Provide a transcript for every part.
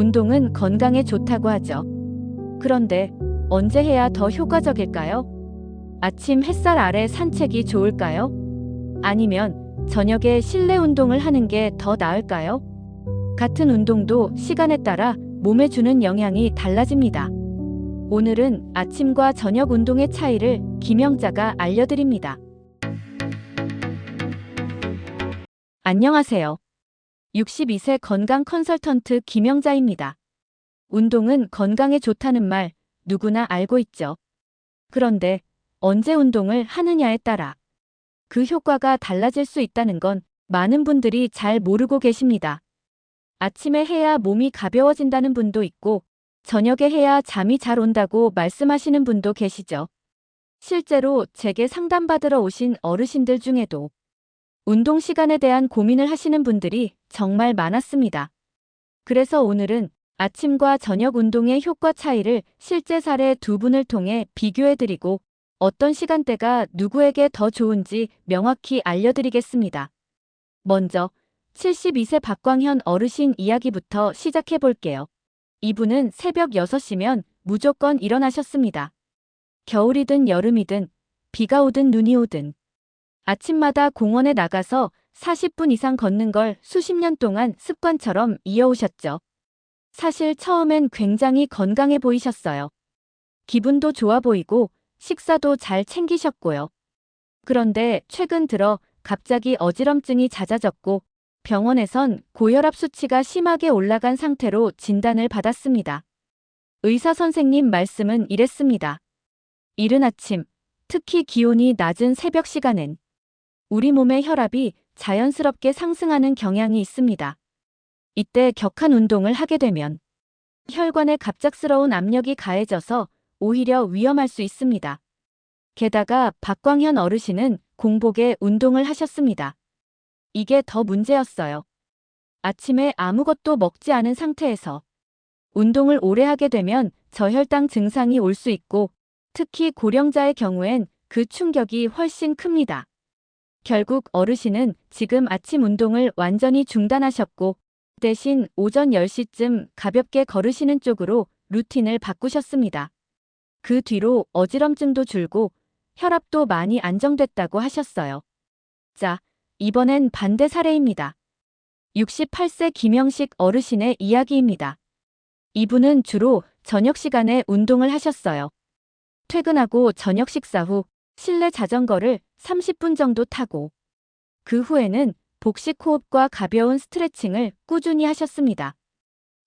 운동은 건강에 좋다고 하죠. 그런데 언제 해야 더 효과적일까요? 아침 햇살 아래 산책이 좋을까요? 아니면 저녁에 실내 운동을 하는 게 더 나을까요? 같은 운동도 시간에 따라 몸에 주는 영향이 달라집니다. 오늘은 아침과 저녁 운동의 차이를 김영자가 알려드립니다. 안녕하세요. 62세 건강 컨설턴트 김영자입니다. 운동은 건강에 좋다는 말 누구나 알고 있죠. 그런데 언제 운동을 하느냐에 따라 그 효과가 달라질 수 있다는 건 많은 분들이 잘 모르고 계십니다. 아침에 해야 몸이 가벼워진다는 분도 있고 저녁에 해야 잠이 잘 온다고 말씀하시는 분도 계시죠. 실제로 제게 상담받으러 오신 어르신들 중에도 운동 시간에 대한 고민을 하시는 분들이 정말 많았습니다. 그래서 오늘은 아침과 저녁 운동의 효과 차이를 실제 사례 두 분을 통해 비교해드리고 어떤 시간대가 누구에게 더 좋은지 명확히 알려드리겠습니다. 먼저 72세 박광현 어르신 이야기부터 시작해 볼게요. 이분은 새벽 6시면 무조건 일어나셨습니다. 겨울이든 여름이든 비가 오든 눈이 오든 아침마다 공원에 나가서 40분 이상 걷는 걸 수십 년 동안 습관처럼 이어오셨죠. 사실 처음엔 굉장히 건강해 보이셨어요. 기분도 좋아 보이고 식사도 잘 챙기셨고요. 그런데 최근 들어 갑자기 어지럼증이 잦아졌고 병원에선 고혈압 수치가 심하게 올라간 상태로 진단을 받았습니다. 의사 선생님 말씀은 이랬습니다. 이른 아침, 특히 기온이 낮은 새벽 시간엔 우리 몸의 혈압이 자연스럽게 상승하는 경향이 있습니다. 이때 격한 운동을 하게 되면 혈관에 갑작스러운 압력이 가해져서 오히려 위험할 수 있습니다. 게다가 박광현 어르신은 공복에 운동을 하셨습니다. 이게 더 문제였어요. 아침에 아무것도 먹지 않은 상태에서 운동을 오래 하게 되면 저혈당 증상이 올 수 있고 특히 고령자의 경우엔 그 충격이 훨씬 큽니다. 결국 어르신은 지금 아침 운동을 완전히 중단하셨고 대신 오전 10시쯤 가볍게 걸으시는 쪽으로 루틴을 바꾸셨습니다. 그 뒤로 어지럼증도 줄고 혈압도 많이 안정됐다고 하셨어요. 자, 이번엔 반대 사례입니다. 68세 김영식 어르신의 이야기입니다. 이분은 주로 저녁 시간에 운동을 하셨어요. 퇴근하고 저녁 식사 후 실내 자전거를 30분 정도 타고 그 후에는 복식 호흡과 가벼운 스트레칭을 꾸준히 하셨습니다.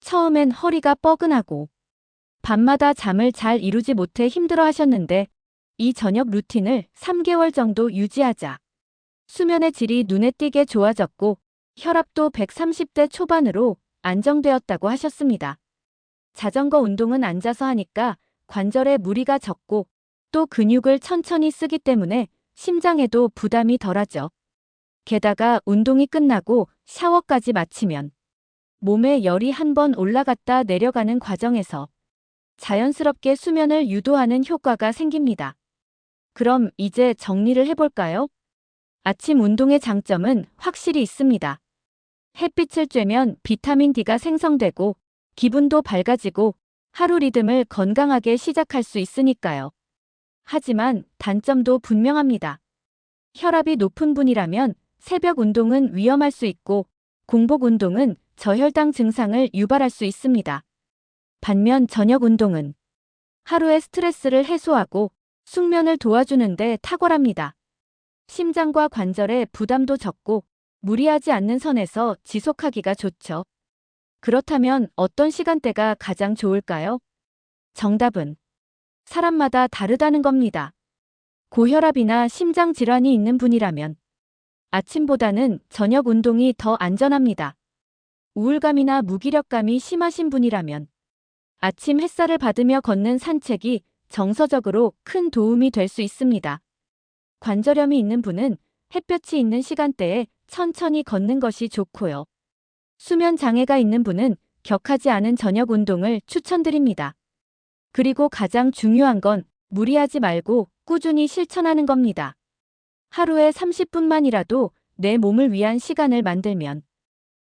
처음엔 허리가 뻐근하고 밤마다 잠을 잘 이루지 못해 힘들어 하셨는데 이 저녁 루틴을 3개월 정도 유지하자 수면의 질이 눈에 띄게 좋아졌고 혈압도 130대 초반으로 안정되었다고 하셨습니다. 자전거 운동은 앉아서 하니까 관절에 무리가 적고 또 근육을 천천히 쓰기 때문에 심장에도 부담이 덜하죠. 게다가 운동이 끝나고 샤워까지 마치면 몸에 열이 한 번 올라갔다 내려가는 과정에서 자연스럽게 수면을 유도하는 효과가 생깁니다. 그럼 이제 정리를 해볼까요? 아침 운동의 장점은 확실히 있습니다. 햇빛을 쬐면 비타민 D가 생성되고 기분도 밝아지고 하루 리듬을 건강하게 시작할 수 있으니까요. 하지만 단점도 분명합니다. 혈압이 높은 분이라면 새벽 운동은 위험할 수 있고 공복 운동은 저혈당 증상을 유발할 수 있습니다. 반면 저녁 운동은 하루의 스트레스를 해소하고 숙면을 도와주는데 탁월합니다. 심장과 관절에 부담도 적고 무리하지 않는 선에서 지속하기가 좋죠. 그렇다면 어떤 시간대가 가장 좋을까요? 정답은 사람마다 다르다는 겁니다. 고혈압이나 심장 질환이 있는 분이라면 아침보다는 저녁 운동이 더 안전합니다. 우울감이나 무기력감이 심하신 분이라면 아침 햇살을 받으며 걷는 산책이 정서적으로 큰 도움이 될 수 있습니다. 관절염이 있는 분은 햇볕이 있는 시간대에 천천히 걷는 것이 좋고요. 수면 장애가 있는 분은 격하지 않은 저녁 운동을 추천드립니다. 그리고 가장 중요한 건 무리하지 말고 꾸준히 실천하는 겁니다. 하루에 30분만이라도 내 몸을 위한 시간을 만들면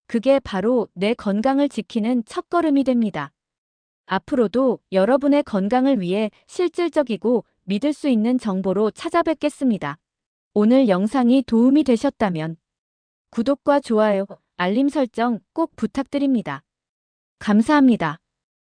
그게 바로 내 건강을 지키는 첫걸음이 됩니다. 앞으로도 여러분의 건강을 위해 실질적이고 믿을 수 있는 정보로 찾아뵙겠습니다. 오늘 영상이 도움이 되셨다면 구독과 좋아요, 알림 설정 꼭 부탁드립니다. 감사합니다.